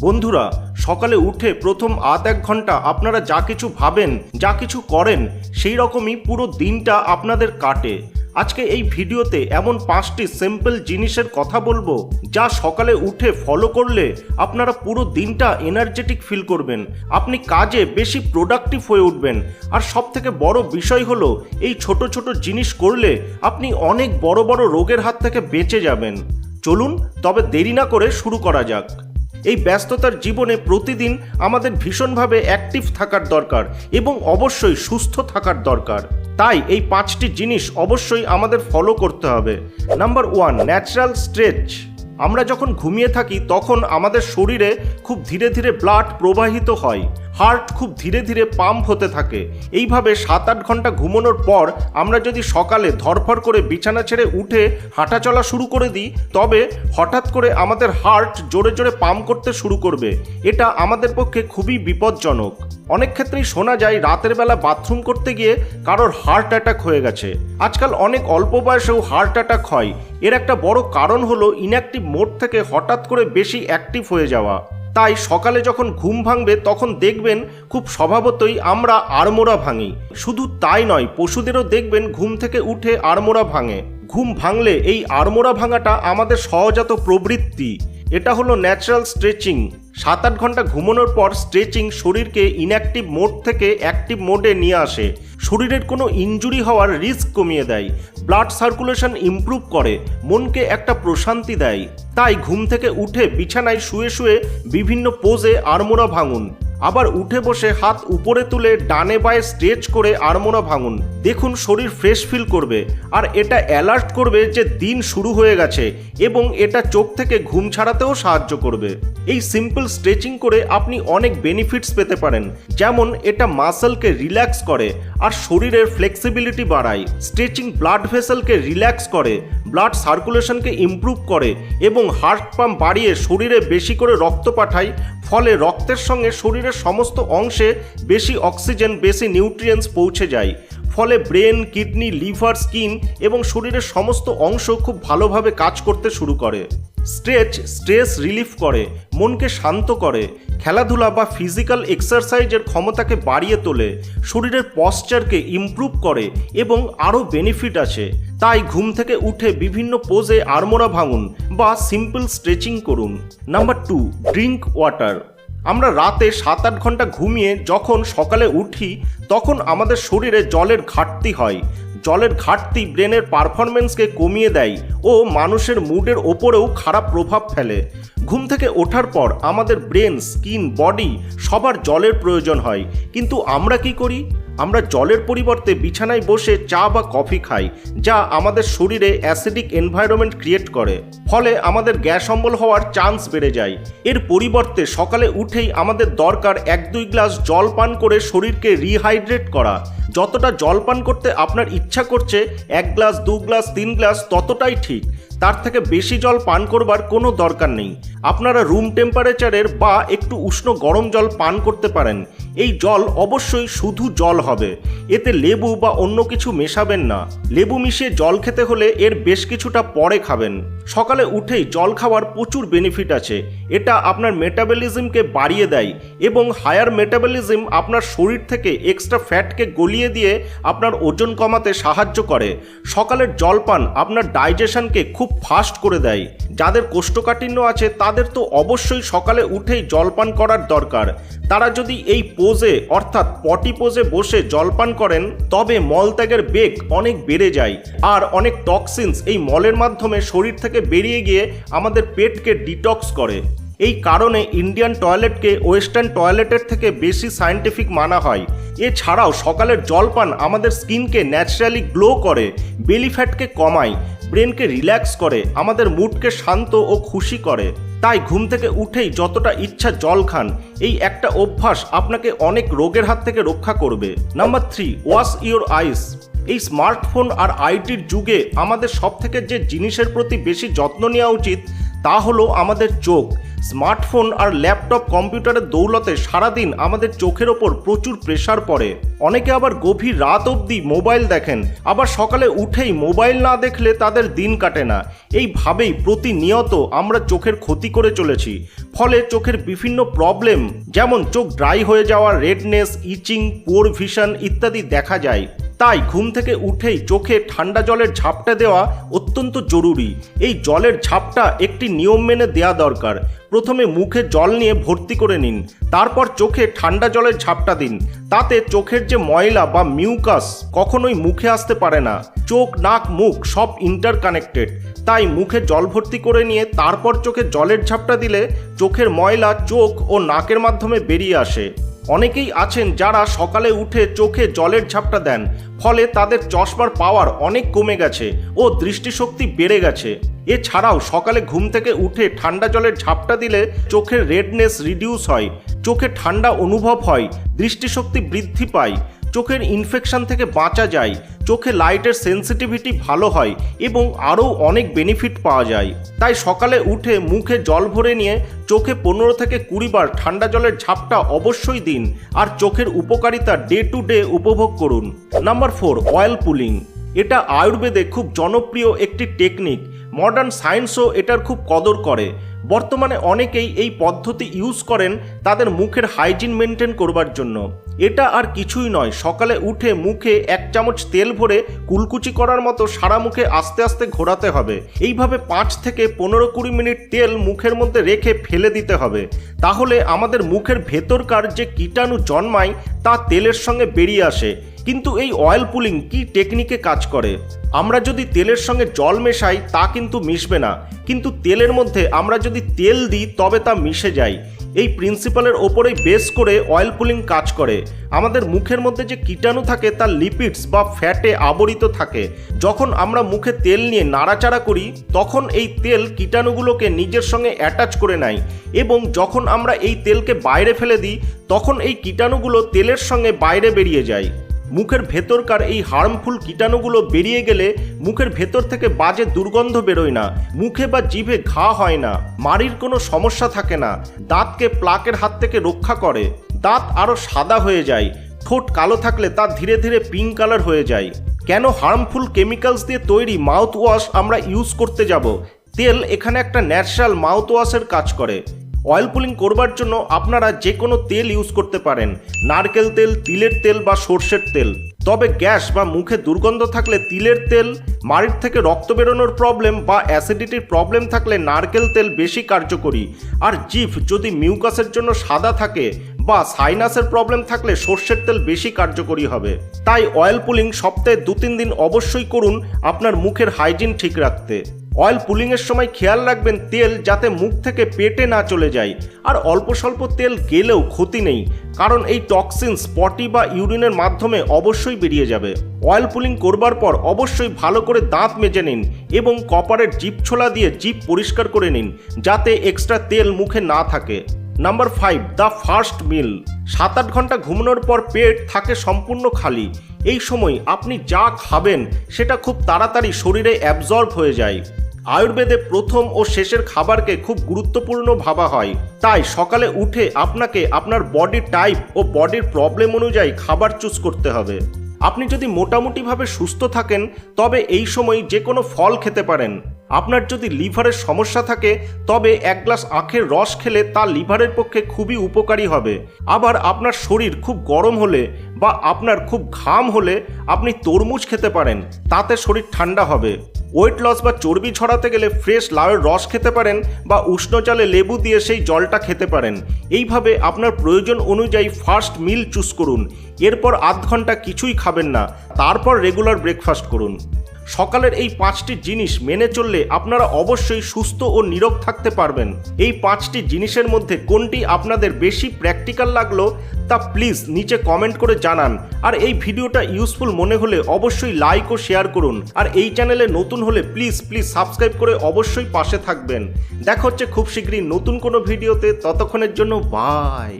বন্ধুরা, সকালে উঠে প্রথম আধ এক ঘণ্টা আপনারা যা কিছু ভাবেন, যা কিছু করেন, সেই রকমই পুরো দিনটা আপনাদের কাটে। আজকে এই ভিডিওতে এমন পাঁচটি সিম্পল জিনিসের কথা বলব, যা সকালে উঠে ফলো করলে আপনারা পুরো দিনটা এনার্জেটিক ফিল করবেন। আপনি কাজে বেশি প্রোডাক্টিভ হয়ে উঠবেন। আর সব থেকে বড় বিষয় হলো, এই ছোট ছোট জিনিস করলে আপনি অনেক বড় বড় রোগের হাত থেকে বেঁচে যাবেন। চলুন, তবে দেরি না করে শুরু করা যাক। এই ব্যস্ততার জীবনে প্রতিদিন আমাদের ভীষণভাবে অ্যাক্টিভ থাকার দরকার এবং অবশ্যই সুস্থ থাকার দরকার। তাই এই পাঁচটি জিনিস অবশ্যই আমাদের ফলো করতে হবে। নাম্বার ওয়ান ন্যাচারাল স্ট্রেচ আমরা যখন ঘুমিয়ে থাকি, তখন আমাদের শরীরে খুব ধীরে ধীরে ব্লাড প্রবাহিত হয়। হার্ট খুব ধীরে ধীরে পাম্প হতে থাকে। এইভাবে সাত আট ঘণ্টা ঘুমানোর পর আমরা যদি সকালে ধরফর করে বিছানা ছেড়ে উঠে হাঁটা চলা শুরু করে দিই, তবে হঠাৎ করে আমাদের হার্ট জোরে জোরে পাম্প করতে শুরু করবে। এটা আমাদের পক্ষে খুবই বিপজ্জনক। অনেক ক্ষেত্রেই শোনা যায়, রাতের বেলা বাথরুম করতে গিয়ে কারোর হার্ট অ্যাটাক হয়ে গেছে। আজকাল অনেক অল্প বয়সেও হার্ট অ্যাটাক হয়। এর একটা বড় কারণ হলো ইনঅ্যাক্টিভ মোড থেকে হঠাৎ করে বেশি অ্যাক্টিভ হয়ে যাওয়া। তাই সকালে যখন ঘুম ভাঙবে তখন দেখবেন খুব স্বভাবতই আমরা আড়মোড়া ভাঙি। শুধু তাই নয়, পশুদেরও দেখবেন ঘুম থেকে উঠে আড়মোড়া ভাঙে। ঘুম ভাঙলে এই আড়মোড়া ভাঙাটা আমাদের সহজাত প্রবৃত্তি। এটা হলো ন্যাচারাল স্ট্রেচিং সাত আট ঘণ্টা ঘুমানোর পর স্ট্রেচিং শরীরকে ইনঅ্যাক্টিভ মোড থেকে অ্যাক্টিভ মোডে নিয়ে আসে। শরীরের কোনো ইঞ্জুরি হওয়ার রিস্ক কমিয়ে দেয়। ব্লাড সার্কুলেশন ইম্প্রুভ করে, মনকে একটা প্রশান্তি দেয়। তাই ঘুম থেকে উঠে বিছানায় শুয়ে শুয়ে বিভিন্ন পোজে আড়মোড়া ভাঙুন। আবার উঠে বসে হাত উপরে তুলে ডানে বায়ে স্ট্রেচ করে আড়মোড়া ভাঙুন। দেখুন শরীর ফ্রেশ ফিল করবে। আর এটা অ্যালার্ট করবে যে দিন শুরু হয়ে গেছে এবং এটা চোখ থেকে ঘুম ছাড়াতেও সাহায্য করবে। এই সিম্পল স্ট্রেচিং করে আপনি অনেক বেনিফিটস পেতে পারেন। যেমন এটা মাসলকে রিল্যাক্স করে আর শরীরের ফ্লেক্সিবিলিটি বাড়ায়। স্ট্রেচিং ব্লাড ভেসেলকে রিল্যাক্স করে। ব্লাড সার্কুলেশনকে ইম্প্রুভ করে এবং হার্ট পাম্প বাড়িয়ে শরীরে বেশি করে রক্ত পাঠায়, ফলে রক্তের সঙ্গে শরীরের সমস্ত অংশে বেশি অক্সিজেন বেশি নিউট্রিয়েন্টস পৌঁছে যায়। ফলে ব্রেন কিডনি লিভার স্কিন এবং শরীরের সমস্ত অংশ খুব ভালোভাবে কাজ করতে শুরু করে। স্ট্রেচ, স্ট্রেস রিলিফ করে, মনকে শান্ত করে, খেলাধুলা বা ফিজিক্যাল এক্সারসাইজের ক্ষমতাকে বাড়িয়ে তোলে, শরীরের পশ্চারকে ইমপ্রুভ করে এবং আরও বেনিফিট আছে। তাই ঘুম থেকে উঠে বিভিন্ন পোজে আড়মোড়া ভাঙুন বা সিম্পল স্ট্রেচিং করুন। Number two, drink water. আমরা রাতে সাত আট ঘণ্টা ঘুমিয়ে যখন সকালে উঠি, তখন আমাদের শরীরে জলের ঘাটতি হয়। জলের ঘাটতি ব্রেনের পারফরমেন্সকে কমিয়ে দেয় ও মানুষের মুডের ওপরেও খারাপ প্রভাব ফেলে। ঘুম থেকে ওঠার পর আমাদের ব্রেন, স্কিন, বডি সবার জলের প্রয়োজন হয়। কিন্তু আমরা কি করি? আমরা জলের পরিবর্তে বিছানায় বসে চা বা কফি খাই, যা আমাদের শরীরে অ্যাসিডিক এনভায়রনমেন্ট ক্রিয়েট করে। ফলে আমাদের গ্যাস অম্বল হওয়ার চান্স বেড়ে যায়। এর পরিবর্তে সকালে উঠেই আমাদের দরকার এক দুই গ্লাস জল পান করে শরীরকে রিহাইড্রেট করা। যতটা জল পান করতে আপনার ইচ্ছা করছে, এক গ্লাস, দু গ্লাস, তিন গ্লাস, ততটাই ঠিক। তার থেকে বেশি জল পান করবার কোনো দরকার নেই। আপনারা রুম টেম্পারেচারের বা একটু উষ্ণ গরম জল পান করতে পারেন। এই জল অবশ্যই শুধু জল হবে। এতে লেবু বা অন্য কিছু মেশাবেন না। লেবু মিশিয়ে জল খেতে হলে এর বেশ কিছুটা পরে খাবেন। সকালে উঠেই জল খাওয়ার প্রচুর বেনিফিট আছে। এটা আপনার মেটাবলিজমকে বাড়িয়ে দেয় এবং হায়ার মেটাবলিজম আপনার শরীর থেকে এক্সট্রা ফ্যাটকে গলিয়ে দিয়ে আপনার ওজন কমাতে সাহায্য করে। সকালের জলপান আপনার ডাইজেশনকে খুব ফাস্ট করে দেয়। যাদের কোষ্ঠকাঠিন্য আছে, তাদের তো অবশ্যই সকালে উঠেই জলপান করার দরকার। তারা যদি এই পোজে অর্থাৎ পটি পোজে বসে জলপান করেন, তবে মলত্যাগের বেগ অনেক বেড়ে যায়। আর অনেক টক্সিনস এই মলের মাধ্যমে শরীর থেকে বেরিয়ে গিয়ে আমাদের পেটকে ডিটক্স করে। এই কারণে ইন্ডিয়ান টয়লেটকে ওয়েস্টার্ন টয়লেটের থেকে বেশি সায়েন্টিফিক মানা হয়। এছাড়াও সকালের জলপান আমাদের স্কিনকে ন্যাচারালি গ্লো করে, বেলি ফ্যাটকে কমায়, ব্রেনকে রিল্যাক্স করে, আমাদের মুডকে শান্ত ও খুশি করে। তাই ঘুম থেকে উঠেই যতটা ইচ্ছা জল খান। এই একটা অভ্যাস আপনাকে অনেক রোগের হাত থেকে রক্ষা করবে। Number three, wash your eyes. এই স্মার্টফোন আর আইটির যুগে আমাদের সব থেকে যে জিনিসের প্রতি বেশি যত্ন নেওয়া উচিত, তা হলো আমাদের চোখ। স্মার্টফোন আর ল্যাপটপ কম্পিউটারের দৌলতে সারাদিন আমাদের চোখের ওপর প্রচুর প্রেশার পড়ে। অনেকে আবার গভীর রাত অবধি মোবাইল দেখেন, আবার সকালে উঠেই মোবাইল না দেখলে তাদের দিন কাটে না। এইভাবেই প্রতিনিয়ত আমরা চোখের ক্ষতি করে চলেছি। ফলে চোখের বিভিন্ন প্রবলেম যেমন চোখ ড্রাই হয়ে যাওয়া রেডনেস ইচিং পোর ভিশন ইত্যাদি দেখা যায়। তাই ঘুম থেকে উঠেই চোখে ঠান্ডা জলের ঝাপটা দেওয়া অত্যন্ত জরুরি। এই জলের ঝাপটা একটি নিয়ম মেনে দেওয়া দরকার। প্রথমে মুখে জল নিয়ে ভর্তি করে নিন, তারপর চোখে ঠান্ডা জলের ঝাপটা দিন। তাতে চোখের যে ময়লা বা মিউকাস কখনোই মুখে আসতে পারে না। চোখ, নাক, মুখ সব ইন্টার কানেক্টেড তাই মুখে জল ভর্তি করে নিয়ে তারপর চোখে জলের ঝাপটা দিলে চোখের ময়লা চোখ ও নাকের মাধ্যমে বেরিয়ে আসে। অনেকেই আছেন যারা সকালে উঠে চোখে জলের ঝাপটা দেন, ফলে তাদের চশমার পাওয়ার অনেক কমে গেছে ও দৃষ্টিশক্তি বেড়ে গেছে। এছাড়াও সকালে ঘুম থেকে উঠে ঠান্ডা জলের ঝাপটা দিলে চোখের রেডনেস রিডিউস হয়, চোখে ঠান্ডা অনুভব হয়, দৃষ্টিশক্তি বৃদ্ধি পায়। চোখের ইনফেকশন থেকে বাঁচা যায়, চোখে লাইটের সেন্সিটিভিটি ভালো হয় এবং আরও অনেক বেনিফিট পাওয়া যায়। তাই সকালে উঠে মুখে জল ভরে নিয়ে চোখে পনেরো থেকে কুড়ি বার ঠান্ডা জলের ঝাপটা অবশ্যই দিন আর চোখের উপকারিতা ডে টু ডে উপভোগ করুন। নাম্বার ফোর অয়েল পুলিং এটা আয়ুর্বেদে খুব জনপ্রিয় একটি টেকনিক মডার্ন সায়েন্সও এটার খুব কদর করে। বর্তমানে অনেকেই এই পদ্ধতি ইউজ করেন তাদের মুখের হাইজিন মেনটেন করবার জন্য। এটা আর কিছুই নয়, সকালে উঠে মুখে এক চামচ তেল ভরে কুলকুচি করার মতো সারা মুখে আস্তে আস্তে ঘোরাতে হবে। এইভাবে পাঁচ থেকে পনেরো কুড়ি মিনিট তেল মুখের মধ্যে রেখে ফেলে দিতে হবে। তাহলে আমাদের মুখের ভেতরকার যে কীটাণু জন্মায় তা তেলের সঙ্গে বেরিয়ে আসে। কিন্তু এই অয়েল পুলিং কি টেকনিকে কাজ করে? আমরা যদি তেলের সঙ্গে জল মেশাই, তা কিন্তু মিশবে না। কিন্তু তেলের মধ্যে আমরা যদি তেল দিই, তবে তা মিশে যায়। এই প্রিন্সিপালের ওপরেই বেস করে অয়েল পুলিং কাজ করে। আমাদের মুখের মধ্যে যে কীটাণু থাকে, তা লিপিডস বা ফ্যাটে আবরিত থাকে। যখন আমরা মুখে তেল নিয়ে নাড়াচাড়া করি, তখন এই তেল কীটাণুগুলোকে নিজের সঙ্গে অ্যাটাচ করে নেয়। এবং যখন আমরা এই তেলকে বাইরে ফেলে দিই, তখন এই কীটাণুগুলো তেলের সঙ্গে বাইরে বেরিয়ে যায়। মুখের ভেতরকার এই হার্মফুল কীটাণুগুলো বেরিয়ে গেলে মুখের ভেতর থেকে বাজে দুর্গন্ধ বেরোয় না। মুখে বা জিভে ঘা হয় না। মাড়ির কোনো সমস্যা থাকে না। দাঁতকে প্লাকের হাত থেকে রক্ষা করে। দাঁত আরও সাদা হয়ে যায়। ঠোঁট কালো থাকলে তা ধীরে ধীরে পিঙ্ক কালার হয়ে যায়। কেন হার্মফুল কেমিক্যালস দিয়ে তৈরি মাউথ ওয়াশ আমরা ইউজ করতে যাব? তেল এখানে একটা ন্যাচারাল মাউথ ওয়াশের কাজ করে। অয়েল পুলিং করবার জন্য আপনারা যে কোনো তেল ইউজ করতে পারেন। নারকেল তেল, তিলের তেল বা সর্ষের তেল। তবে গ্যাস বা মুখে দুর্গন্ধ থাকলে তিলের তেল মাড়ির থেকে রক্ত বেরোনোর প্রবলেম বা অ্যাসিডিটির প্রবলেম থাকলে নারকেল তেল বেশি কার্যকরী। আর জিভ যদি মিউকাসের জন্য সাদা থাকে বা সাইনাসের প্রবলেম থাকলে সর্ষের তেল বেশি কার্যকরী হবে। তাই অয়েল পুলিং সপ্তাহে দু তিন দিন অবশ্যই করুন আপনার মুখের হাইজিন ঠিক রাখতে। অয়েল পুলিংয়ের সময় খেয়াল রাখবেন তেল যাতে মুখ থেকে পেটে না চলে যায়। আর অল্প স্বল্প তেল গেলেও ক্ষতি নেই, কারণ এই টক্সিন স্পটি বা ইউরিনের মাধ্যমে অবশ্যই বেরিয়ে যাবে। অয়েল পুলিং করবার পর অবশ্যই ভালো করে দাঁত মেজে নিন এবং কপারের জিপ ছোলা দিয়ে জিপ পরিষ্কার করে নিন, যাতে এক্সট্রা তেল মুখে না থাকে। Number five the first meal সাত আট ঘণ্টা ঘুমানোর পর পেট থাকে সম্পূর্ণ খালি। এই সময় আপনি যা খাবেন, সেটা খুব তাড়াতাড়ি শরীরে অ্যাবজর্ব হয়ে যায়। আয়ুর্বেদে প্রথম ও শেষের খাবারকে খুব গুরুত্বপূর্ণ ভাবা হয়। তাই সকালে উঠে আপনাকে আপনার বডি টাইপ ও বডির প্রবলেম অনুযায়ী খাবার চুজ করতে হবে। আপনি যদি মোটামুটিভাবে সুস্থ থাকেন, তবে এই সময় যে কোনো ফল খেতে পারেন। আপনার যদি লিভারের সমস্যা থাকে, তবে এক গ্লাস আখের রস খেলে তা লিভারের পক্ষে খুবই উপকারী হবে। আবার আপনার শরীর খুব গরম হলে বা আপনার খুব ঘাম হলে আপনি তরমুজ খেতে পারেন, তাতে শরীর ঠান্ডা হবে। ওয়েট লস বা চর্বি ছড়াতে গেলে ফ্রেশ লাউয়ের রস খেতে পারেন বা উষ্ণ জলে লেবু দিয়ে সেই জলটা খেতে পারেন। এইভাবে আপনার প্রয়োজন অনুযায়ী ফার্স্ট মিল চুজ করুন। এরপর আধ ঘণ্টা কিছুই খাবেন না, তারপর রেগুলার ব্রেকফাস্ট করুন। সকালের এই পাঁচটি জিনিস মেনে চললে আপনারা অবশ্যই সুস্থ ও নীরোগ থাকতে পারবেন। এই পাঁচটি জিনিসের মধ্যে কোনটি আপনাদের বেশি প্র্যাকটিক্যাল লাগল তা প্লিজ নিচে কমেন্ট করে জানান। আর এই ভিডিওটা ইউজফুল মনে হলে অবশ্যই লাইক ও শেয়ার করুন। আর এই চ্যানেলে নতুন হলে প্লিজ প্লিজ সাবস্ক্রাইব করে অবশ্যই পাশে থাকবেন। দেখা হচ্ছে খুব শীঘ্রই নতুন কোনো ভিডিওতে। ততক্ষণের জন্য বাই